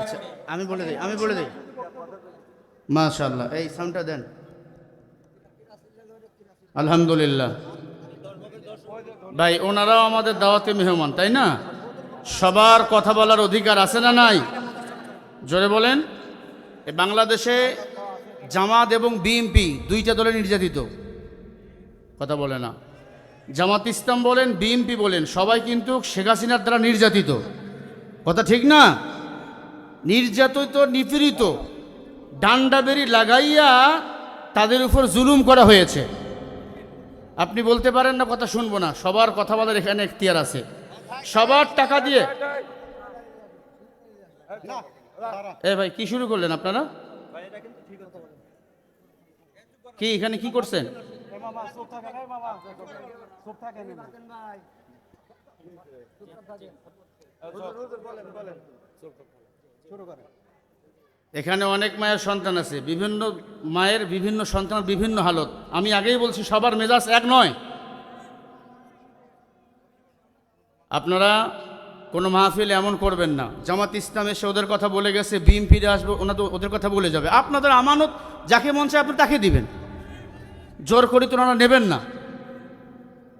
আচ্ছা আমি বলে দিই আমি বলে দিই। মাশাল্লাহ এই সাউন্ডটা দেন। আলহামদুলিল্লাহ। ভাই ওনারাও আমাদের দাওয়াতে মেহমান তাই না? সবার কথা বলার অধিকার আছে না নাই? জোরে বলেন। বাংলাদেশে জামাত এবং বিএমপি দুইটা দলে নির্যাতিত। কথা বলে না। জামাত ইসলাম বলেন বিএমপি বলেন সবাই কিন্তু শেখ হাসিনার দ্বারা নির্যাতিত। কথা ঠিক না? নির্যাতিত নিপীড়িত। ডান্ডা বেরি লাগাইয়া তাদের উপর জুলুম করা হয়েছে। আপনি বলতে পারেন না, কথা শুনব না। সবার কথা বলার এখানে এখতিয়ার আছে। সবার টাকা দিয়ে। এ ভাই, কি শুরু করলেন আপনারা? কি, এখানে কি করছেন? এখানে অনেক মায়ের সন্তান আছে, বিভিন্ন মায়ের বিভিন্ন সন্তান বিভিন্ন হালত। আমি আগেই বলছি, সবার মেজাজ এক নয়। আপনারা কোনো মাহফিল এমন করবেন না। জামাত ইসলাম এসে ওদের কথা বলে গেছে, বিএম ফিরে আসবে ওনা তো ওদের কথা বলে যাবে। আপনাদের আমানত, যাকে মন চায় আপনি তাকে দিবেন। জোর করি তো ওনারা নেবেন না।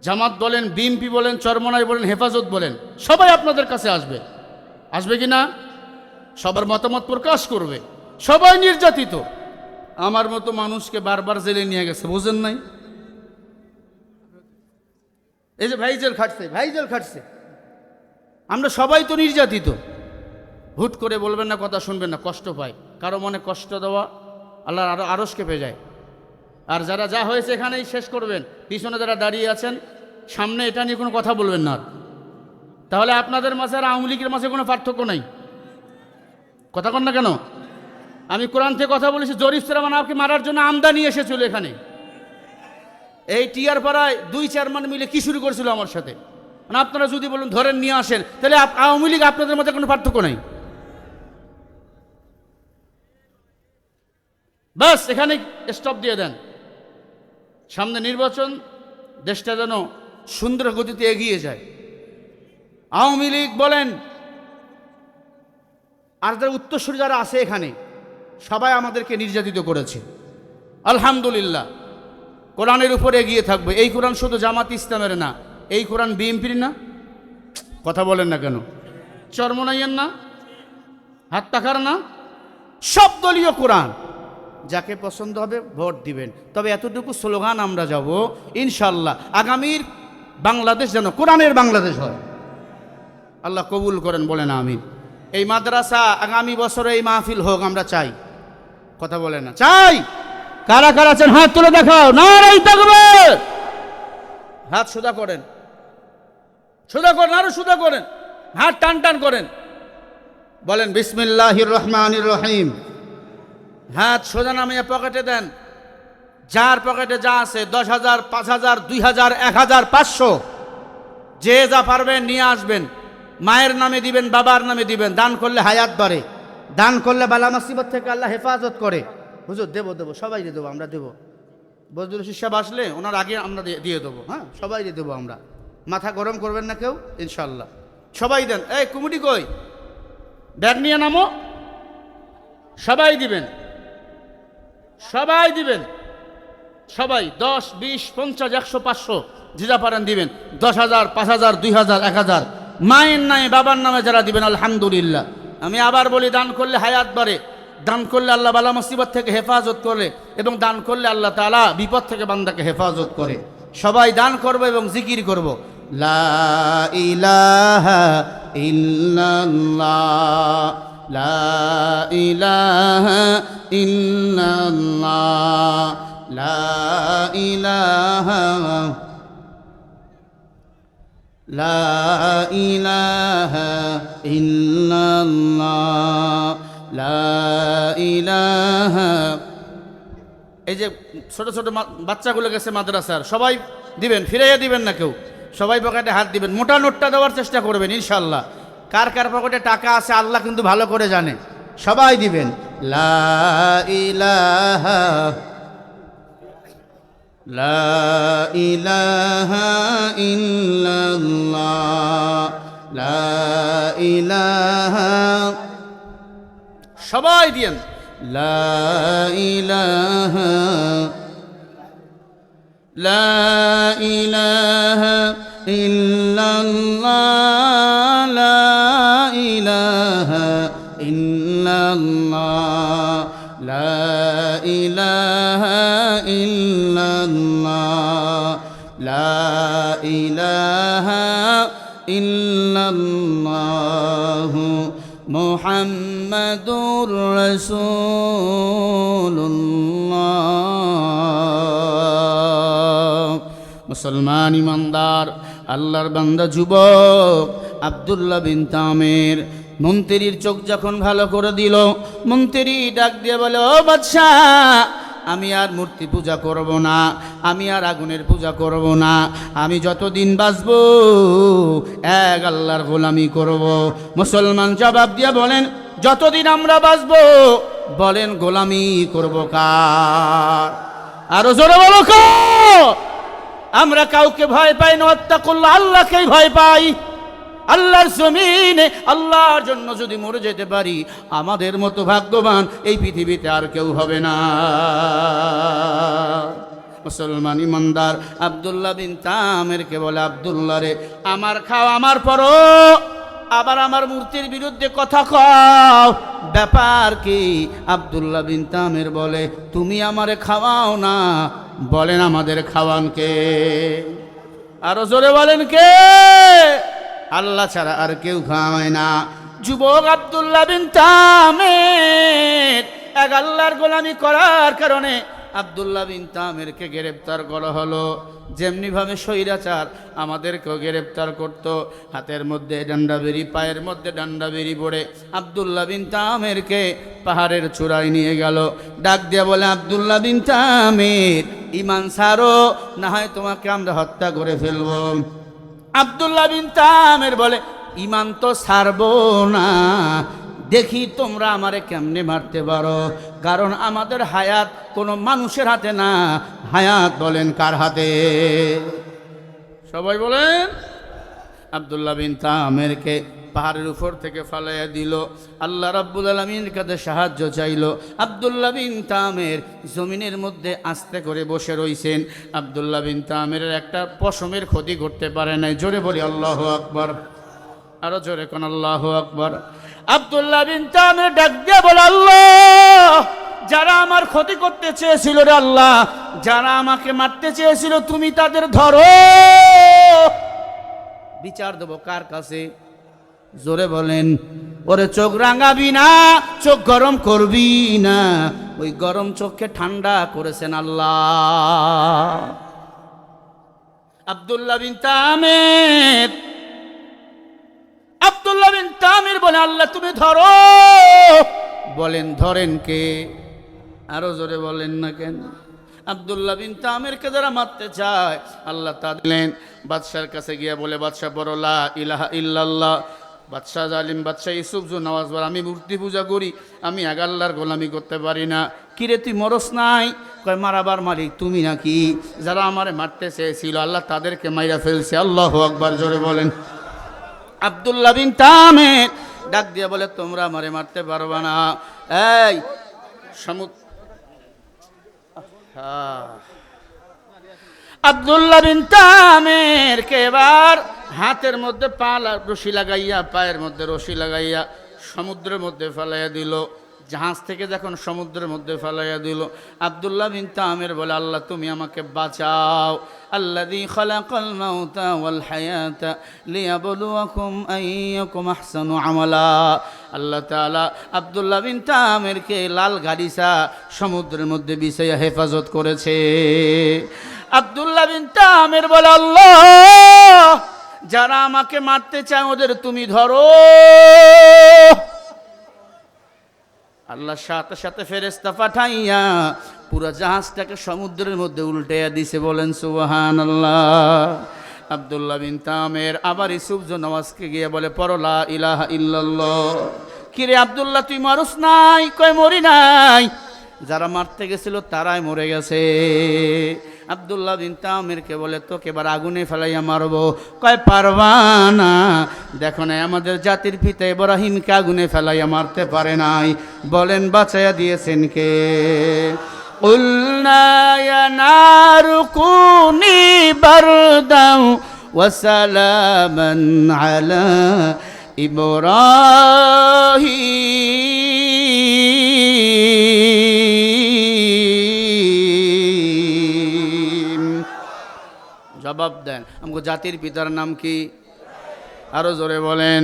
জামাত বলেন বিএমপি বলেন, চরমনাই বলেন, হেফাজত বলেন, সবাই আপনাদের কাছে আসবে। আসবে কি না? সবার মতামত প্রকাশ করবে। সবাই নির্যাতিত। আমার মতো মানুষকে বারবার জেলে নিয়ে গেছে, বুঝেন নাই? এই যে ভাই জেল খাটছে ভাই জেল খাটছে। আমরা সবাই তো নির্যাতিত। হুট করে বলবেন না, কথা শুনবেন না, কষ্ট পায়। কারও মনে কষ্ট দেওয়া আল্লাহর আরও আরস কেঁপে যায়। আর যারা যা হয়েছে এখানেই শেষ করবেন। পিছনে যারা দাঁড়িয়ে আছেন সামনে এটা নিয়ে কোনো কথা বলবেন না তাহলে আপনাদের মাঝে আর আওয়ামী লীগের মাঝে কোনো পার্থক্য নাই। কথা কন না কেন? আমি কোরআন থেকে কথা বলেছি, জরিফ সালামান আপকে মারার জন্য আমদানি এসেছিল এখানে। এই টিয়ার পাড়ায় দুই চেয়ারম্যান মিলে কি শুরু করেছিল আমার সাথে? মানে আপনারা যদি বলুন, ধরেন নিয়ে আসেন, তাহলে আওয়ামী লীগ আপনাদের মধ্যে কোনো পার্থক্য নাই। বাস, এখানে স্টপ দিয়ে দেন। সামনে নির্বাচন, দেশটা যেন সুন্দর গতিতে এগিয়ে যায়। আওয়ামী লীগ বলেন, আর যারা উত্তরসূরি যারা আছে এখানে, সবাই আমাদেরকে নির্যাতিত করেছে। আলহামদুলিল্লাহ, কোরআনের উপর এগিয়ে থাকবে। এই কোরআন শুধু জামাত ইসলামের না, এই কোরআন বিএমপির না? কথা বলেন না কেন? চর্মনাইয়ের না? হাত পাখার না? সব দলীয় কোরআন। যাকে পছন্দ হবে ভোট দিবেন। তবে এতটুকু স্লোগান আমরা যাব, ইনশাল্লাহ, আগামীর বাংলাদেশ যেন কোরআনের বাংলাদেশ হয়। আল্লাহ কবুল করেন, বলেন আমি এই মাদ্রাসা আগামী বছরে এই মাহফিল হোক, আমরা চাই। কথা বলে না। চাই! কারা কারা আছেন? হাত তুলে দেখাও। থাকবে হাত সোজা করেন। সোজা করেন, আরও সোজা করেন। হাত টান টান করেন। বলেন, বিসমিল্লাহির রহমানির রহিম। হাত সোজা নামিয়ে পকেটে দেন। যার পকেটে যা আছে, দশ হাজার, পাঁচ হাজার, দুই হাজার, এক হাজার, পাঁচশো, যে যা পারবেন নিয়ে আসবেন। মায়ের নামে দিবেন, বাবার নামে দিবেন, দান করলে হায়াত বাড়ে। দান করলে বালা মুসিবত থেকে আল্লাহ হেফাজত করে। হুজুর, দেবো দেবো, সবাই দেবো, আমরা দেবো। বজরুল সাহেব আসলে, ওনার আগে আমরা দিয়ে- দেবো হ্যাঁ? সবাই দেবো আমরা। মাথা গরম করবেন না কেউ ইনশাল্লাহ সবাই দেন। এই কুমুটি কই? ব্যাগ নিয়ে নামো। সবাই দিবেন। সবাই দিবেন। সবাই দশ, বিশ, পঞ্চাশ, একশো, পাঁচশো যেটা পারেন দিবেন। দশ হাজার, পাঁচ হাজার, দুই হাজার, এক হাজার। মায়ের নামে, বাবার নামে যারা দিবেন, আলহামদুলিল্লাহ। আমি আবার বলি, দান করলে হায়াত বাড়ে। দান করলে আল্লাহ বালা মুসিবত থেকে হেফাজত করে এবং দান করলে আল্লাহ তালা বিপদ থেকে বান্দাকে হেফাজত করে। সবাই দান করব এবং জিকির করব। লা ইলাহা ইল্লাল্লাহ। লা ইলাহা ইল্লাল্লাহ। লা ইলাহা লা ইলাহা ইল্লাল্লাহ। লা ইলাহা। এই যে ছোট ছোট বাচ্চাগুলো গেছে মাদ্রাসার, সবাই দিবেন, ফিরাইয়া দিবেন না কেউ। সবাই পকেটে হাত দিবেন, মোটা নোটটা দেওয়ার চেষ্টা করবেন ইনশাল্লাহ কার কার পকেটে টাকা আছে আল্লাহ কিন্তু ভালো করে জানে। সবাই দিবেন, লা ইলাহা لا إله إلا الله লা ইলাহা সবাই দিয়েন লা ইলাহা লা ইলাহা ইল্লাল্লাহ ইল্লাল্লাহ মুহাম্মাদুর রাসূলুল্লাহ। মুসলমান ইমানদার, আল্লাহর বান্দা যুবক, আব্দুল্লাহ বিন তামের, মন্ত্রীর চোখ যখন ভালো করে দিল, মন্ত্রী ডাক দিয়ে বলে, ও বাদশাহ আমি আর মূর্তি পূজা করব না, আমি আর আগুনের পূজা করব না, আমি যতদিন বাঁচব, এক আল্লাহর গোলামি করব। মুসলমান জবাব দিয়ে বলেন, যতদিন আমরা বাঁচব, বলেন গোলামি করব কার? আরও জোরে বলো? আমরা কাউকে ভয় পাই না হত্যা করলে আল্লাহকেই ভয় পাই। আল্লাহর জমিনে, আল্লাহর জন্য যদি মরে যেতে পারি, আমাদের মতো ভাগ্যবান এই পৃথিবীতে আর কেউ হবে না। মুসলমান ইমানদার, আবদুল্লাহ বিন তামেরকে বলে, আবদুল্লাহ রে, আমার খাও, আমার পরো। আবার আমার মূর্তির বিরুদ্ধে কথা কও। ব্যাপার কি? আবদুল্লাহ বিন তামের বলে, তুমি আমারে খাওয়াও না। বলেন, আমাদের খাওয়ান কে? আরও জোরে বলেন, কে? আল্লাহ ছাড়া আর কেউ খাওয়ায় না। যুবক আবদুল্লাহ বিন তামের, এক আল্লাহর গোলামি করার কারণে আবদুল্লাহ বিন তামেরকে গ্রেপ্তার করা হলো। যেমনিভাবে স্বৈরাচার আমাদেরকেও গ্রেপ্তার করত। হাতের মধ্যে ডান্ডা বেরি পায়ের মধ্যে ডান্ডা বেরি পড়ে আবদুল্লাহ বিন তামেরকে পাহাড়ের চূড়ায় নিয়ে গেল। ডাক দিয়ে বলে, আবদুল্লাহ বিন তামের ইমান সারো, না হয় তোমাকে আমরা হত্যা করে ফেলব। আবদুল্লাহ বিন তামের বলে, ইমান তো ছাড়বো না। দেখি তোমরা আমারে কেমনে মারতে পারো। কারণ আমাদের হায়াত কোনো মানুষের হাতে না। হায়াত বলেন কার হাতে? সবাই বলেন, আবদুল্লাহ বিন তামেরকে পাহাড়ের উপর থেকে ফালাইয়া দিল। আল্লাহ রাব্বুল আলমীর কাছে সাহায্য চাইল। আবদুল্লাহ বিন তামের জমিনের মধ্যে আস্তে করে বসে রইছেন। আবদুল্লাহ বিন তামের একটা পশমের ক্ষতি করতে পারে নাই। জোরে বলি, আল্লাহ আকবর। আরও জোরে কোন আল্লাহ আকবর। আবদুল্লাহ বিন তামের ডাক দিয়ে বলে, আল্লাহ, যারা আমার ক্ষতি করতে চেয়েছিল রে আল্লাহ, যারা আমাকে মারতে চেয়েছিল, তুমি তাদের ধরো। বিচার দেবো কার কাছে? জোরে বলেন, ওরে চোখ রাঙাবি না, চোখ গরম করবি না। ওই গরম চোখকে ঠান্ডা করেছেন আল্লাহ। আব্দুল্লাহ বিন তামের, আব্দুল্লাহ বিন তামির বলে, আল্লাহ, তুমি ধরো। বলেন, ধরেন কে? আরও জোরে বলেন না কেন? আব্দুল্লাহ বিন তামিরকে যারা মারতে চায়, আল্লাহ তা দিলেন। বাদশার কাছে গিয়ে বলে, বাদশাহ বড়লা ইলাহা ইল্লাল্লাহ। বাদশাহ জালিম, বাদশাহ ইসুফ জু নওয়াজ আমি মূর্তি পূজা করি, আমি আগাল্লার গোলামি করতে পারি না। কিরে তুই মরস নাই? কয়, মারাবার মালিক তুমি নাকি? যারা আমারে মারতে চেয়েছিল, আল্লাহ তাদেরকে মাইরা ফেলছে। আল্লাহ আকবার, জোরে বলেন। আবদুল্লাহ বিন তামের ডাক দিয়ে বলে, তোমরা আমারে মারতে পারবে না। এই সমুদ্র আবদুল্লাহ বিন তামের কে এবার হাতের মধ্যে পা লা- রশি লাগাইয়া, পায়ের মধ্যে রশি লাগাইয়া সমুদ্রের মধ্যে ফেলাইয়া দিল। জাহাজ থেকে যখন সমুদ্রের মধ্যে ফেলাইয়া দিল, আবদুল্লাহ বিন তামের বলে, আল্লাহ, তুমি আমাকে বাঁচাও। আল্লাযী খালাকাল মাউতা ওয়াল হায়াতা লিয়াবলুয়াকুম আমালা। আল্লাহ আবদুল্লাহ বিন তামেরকে লাল গাড়িসা সমুদ্রের মধ্যে বিছাইয়া হেফাজত করেছে। আবদুল্লাহ বিন তামের বলে, আল্লাহ যারা আমাকে মারতে চায় ওদের তুমি ধরো। আল্লাহ সাথে সাথে ফেরেস্তা পাঠাইয়া পুরো জাহাজটাকে সমুদ্রের মধ্যে উল্টাইয়া দিছে, বলেন সুবাহান আল্লাহ আবদুল্লাহ বিন তামের আবার ইসুফ নওয়াজকে গিয়ে বলে পরলা ইলাহা ইল্লাল্লাহ। কিরে আবদুল্লাহ, তুই মারুস নাই? কয়, মরি নাই। যারা মারতে গেছিল তারাই মরে গেছে। আবদুল্লাহ বিন তামেরকে বলে তোকে এবার আগুনে ফেলাইয়া মারবো কয় পারবা না দেখো না আমাদের জাতির পিতা ইব্রাহিমকে আগুনে ফেলাইয়া মারতে পারে নাই বলেন বাঁচাইয়া দিয়েছেন কে قلنا يا نار كوني بردا وسلاما على إبراهيم জবাব দেন। আমাকে জাতির পিতার নাম কি? আরও জোরে বলেন।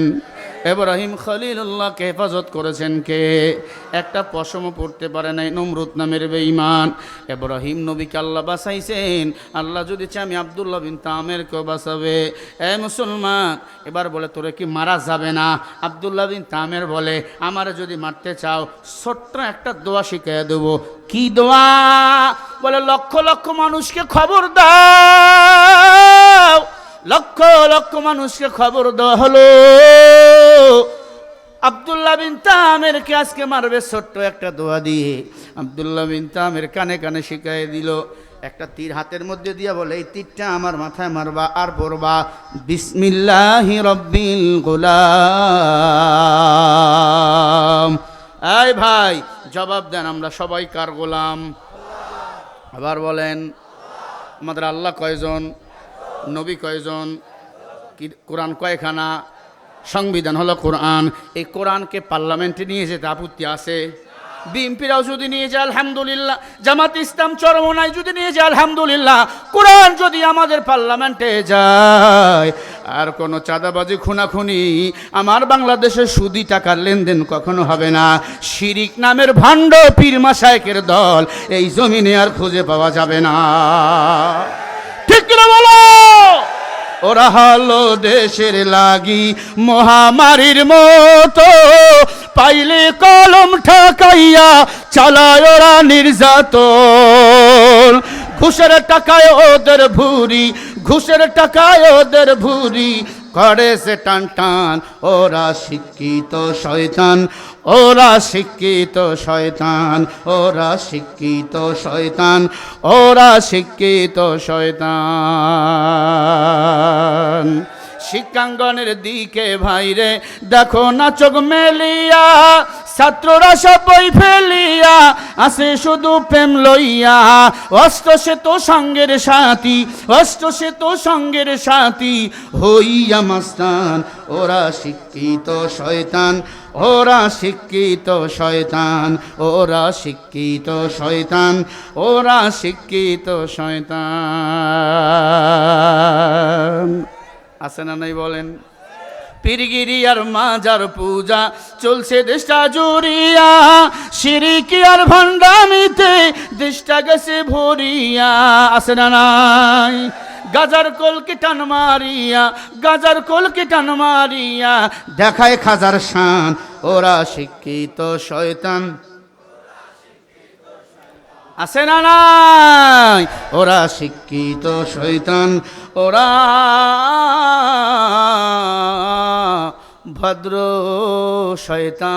এব্রাহিম খলিলুল্লাহকে হেফাজত করেছেন কে? একটা পশম পড়তে পারে নাই নমরুত নামের বেঈমান। এব্রাহিম নবীকে আল্লাহ বাঁচাইছেন। আল্লাহ যদি চাই আমি আবদুল্লাহ বিন তামেরকেও বাঁচাবে। এ মুসলমান, এবার বলে, তোরে কি মারা যাবে না? আবদুল্লাহ বিন তামের বলে, আমারে যদি মারতে চাও, ছোট্ট একটা দোয়া শিখিয়ে দেবো। কি দোয়া? বলে, লক্ষ লক্ষ মানুষকে খবর দাও। লক্ষ লক্ষ মানুষকে খবর দেওয়া হলো। আবদুল্লাহ বিন তামেরকে আজকে মারবে ছোট্ট একটা দোয়া দিয়ে। আবদুল্লাহ বিন তামের কানে কানে শিখাই দিল, একটা তীর হাতের মধ্যে দিয়া বলে, এই তীরটা আমার মাথায় মারবা আর পড়বা বিসমিল্লাহি রব্বিল গোলাম। এই ভাই, জবাব দেন আমরা সবাই কার গোলাম? আবার বলেন, আমাদের আল্লাহ কয়জন? নবী কয়জন? কোরআন কয়খানা? সংবিধান হলো কোরআন। এই কোরআনকে পার্লামেন্টে নিয়ে যেতে আপত্তি আছে? বিএনপিরাও যদি নিয়ে যায়, আলহামদুলিল্লাহ। জামাত ইসলাম চরমনায় যদি নিয়ে যায়, আলহামদুলিল্লাহ। কোরআন যদি আমাদের পার্লামেন্টে যায়, আর কোনো চাঁদাবাজি, খুনাখুনি, আমার বাংলাদেশে সুদি টাকার লেনদেন কখনো হবে না। শিরিক নামের ভাণ্ড পীর মাসায়কের দল, এই জমিনে আর খুঁজে পাওয়া যাবে না। ঠিক কিনা বলো? ওরা হলো দেশের লাগি মহামারীর মতো। পাইলে কলম ঠকাইয়া চালায় ওরা নির্যাতন। ঘুষের টাকায় ওদের ভুরি, ঘুষের টাকায় ওদের ভুরি। করে সে টান টান, ওরা শিক্ষিত শয়তান। ওরা শিক্ষিত শয়তান, ওরা শিক্ষিত শয়তান, ওরা শিক্ষিত শয়তান। শিক্ষাঙ্গনের দিকে ভাইরে, দেখো না চোখ মেলিয়া ছাত্ররা সব বই ফেলিয়া আসে শুধু প্রেম লইয়া। অস্ত্র সে তো সঙ্গের সাথী অস্ত্র সে তো সঙ্গের সাথী। হইয়া মাস্তান, ওরা শিক্ষিত শয়তান, ওরা শিক্ষিত শয়তান, ওরা শিক্ষিত শয়তান, ওরা শিক্ষিত শয়তান। আছে না নাই বলেন? পীরগিরি আর মাজার পূজা চলছে দেশটা জুড়িয়া। সিরিকি আর ভণ্ডামিতে দেশটা গেছে ভরিয়া। আছে না নাই? গাজার কলকে টান মারিয়া, গাজার কলকে টান মারিয়া। দেখায় খাজার শান, ওরা শিক্ষিত শয়তান। আছে না নাই? ওরা শিক্ষিত শৈতান ওরা ভদ্র শয়তান।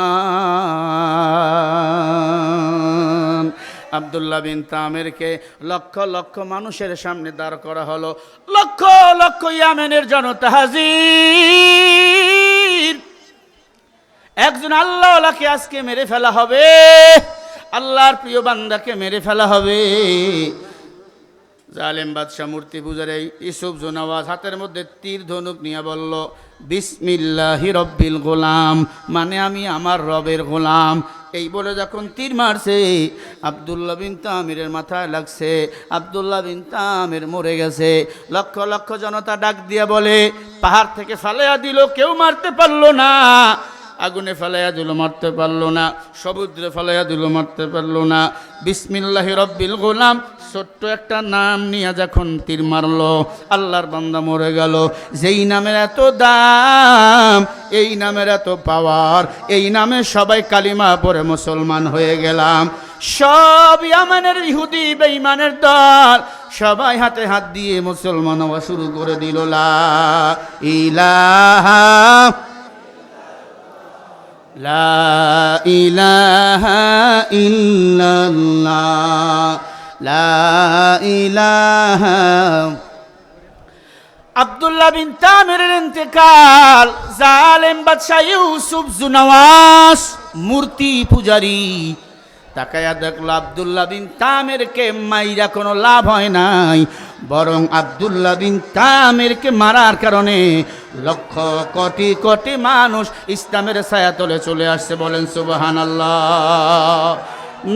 আবদুল্লাহ বিন তামেরকে লক্ষ লক্ষ মানুষের সামনে দাঁড় করা হলো। লক্ষ লক্ষ ইয়ামেনের জনতা হাজির একজন আল্লাহকে আজকে মেরে ফেলা হবে। আল্লাহর প্রিয় বান্দাকে মেরে ফেলা হবে। জালেম বাদশাহ মূর্তি পূজার এই ইসুফ জোনাওয়াজ হাতের মধ্যে তীর ধনুক নিয়ে বলল, বিসমিল্লাহি রব্বিল গোলাম মানে আমি আমার রবের গোলাম। এই বলে যখন তীর মারছে, আবদুল্লাহ বিন তামিরের মাথায় লাগছে, আবদুল্লাহ বিন তামির মরে গেছে। লক্ষ লক্ষ জনতা ডাক দিয়ে বলে, পাহাড় থেকে ফালাইয়া দিল, কেউ মারতে পারল না। আগুনে ফেলাইয়া দিল, মারতে পারল না। সমুদ্রে ফেলাইয়া দিল, মারতে পারল না। বিসমিল্লাহ রব্বিল গোলাম ছোট্ট একটা নাম নিয়ে যখন তীর মারলো, আল্লাহর বান্দা মরে গেল। যেই নামের এত দাম, এই নামের এত পাওয়ার এই নামে সবাই কালিমা পরে মুসলমান হয়ে গেলাম। সব ইয়ামানের ইহুদি বেঈমানের দল সবাই হাতে হাত দিয়ে মুসলমান হওয়া শুরু করে দিল। লা ইলাহা লা ইলাহা ইল্লাল্লাহ। আব্দুল্লাহ বিন তামিরের ইন্তেকাল, জালেম বাদশাহ ইউসুফ জুনওয়াস, মূর্তি পূজারি। তাকায়া দেখল আব্দুল্লাহ বিন তামেরকে মাইরা কোনো লাভ হয় নাই, বরং আব্দুল্লাহ বিন তামেরকে মারার কারণে লক্ষ কোটি কোটি মানুষ ইসলামের ছায়াতলে চলে আসছে। বলেন সুবাহান আল্লাহ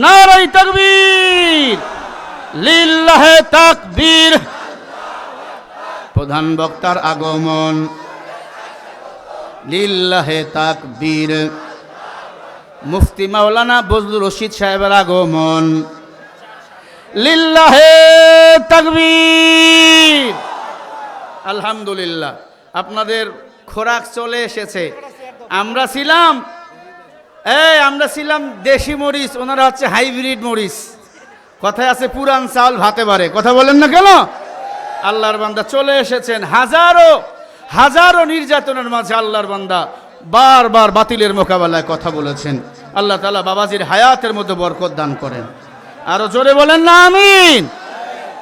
নারাই তাকবীর। প্রধান বক্তার আগমন। লিল্লাহে তাকবীর। মুফতি মাওলানা বজলুর রশিদ সাহেবের আগমন। লিল্লাহে তাকবীর। আলহামদুলিল্লাহ, আপনাদের খোরাক চলে এসেছে। আমরা ছিলাম, এই, আমরা ছিলাম দেশি মরিচ, ওনারা হচ্ছে হাইব্রিড মরিচ। কথায় আছে, পুরান চাল ভাতে পারে কথা বলেন না কেন? আল্লাহর বান্দা চলে এসেছেন। হাজারো হাজারো নির্যাতনের মাঝে আল্লাহর বান্দা বারবার বাতিলের মোকাবেলায় কথা বলেছেন। আল্লাহ তালা বাবাজির হায়াতের মধ্যে বরকত দান করেন। আরও জোরে বলেন না, আমিন।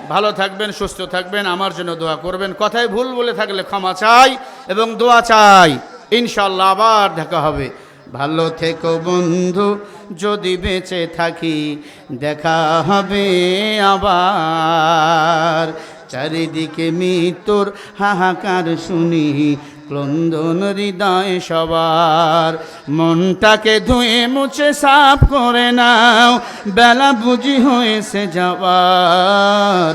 ভালো থাকবেন, সুস্থ থাকবেন, আমার জন্য দোয়া করবেন। কথায় ভুল বলে থাকলে ক্ষমা চাই এবং দোয়া চাই। ইনশাল্লাহ আবার দেখা হবে। ভালো থেকো বন্ধু, যদি বেঁচে থাকি দেখা হবে আবার। চারিদিকে মৃত্যুর হাহাকার শুনি, ক্রন্দন হৃদয় সবার। মনটাকে ধুয়ে মুছে সাফ করে নাও, বেলা বুঝি হয়েছে যাবার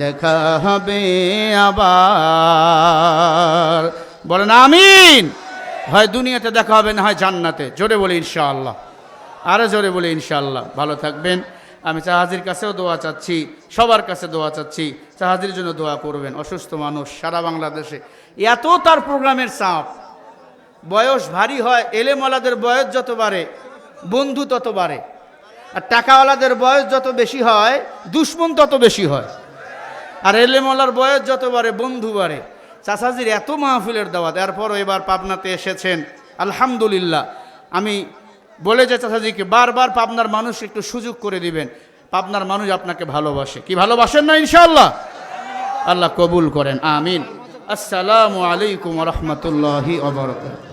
দেখা হবে আবার। বলেন আমিন। হয় দুনিয়াতে, দেখা হবে না হয় জান্নাতে। জোরে বলি ইনশাআল্লাহ। আরও জোরে বলি ইনশাআল্লাহ। ভালো থাকবেন। আমি চাহাজির কাছেও দোয়া চাচ্ছি, সবার কাছে দোয়া চাচ্ছি। জাহাজির জন্য দোয়া করবেন। অসুস্থ মানুষ সারা বাংলাদেশে। এত তার প্রোগ্রামের চাপ। বয়স ভারী হয়, এলেমওয়ালাদের বয়স যত বাড়ে, বন্ধু তত বাড়ে। আর টাকাওয়ালাদের বয়স যত বেশি হয়, দুশ্মন তত বেশি হয়। আর এলেমওয়ালার বয়স যত বাড়ে, বন্ধু বাড়ে। চাচাজির এত মাহফিলের দাওয়াত, এরপরও এবার পাবনাতে এসেছেন। আলহামদুলিল্লাহ। আমি বলে যে চাচাজিকে, বারবার পাবনার মানুষ একটু সুযোগ করে দিবেন। পাবনার মানুষ আপনাকে ভালোবাসে। কি ভালোবাসেন না ইনশাল্লাহ আল্লাহ কবুল করেন। আমিন। আসসালামু আলাইকুম রহমতুল্লাহি অবরকাত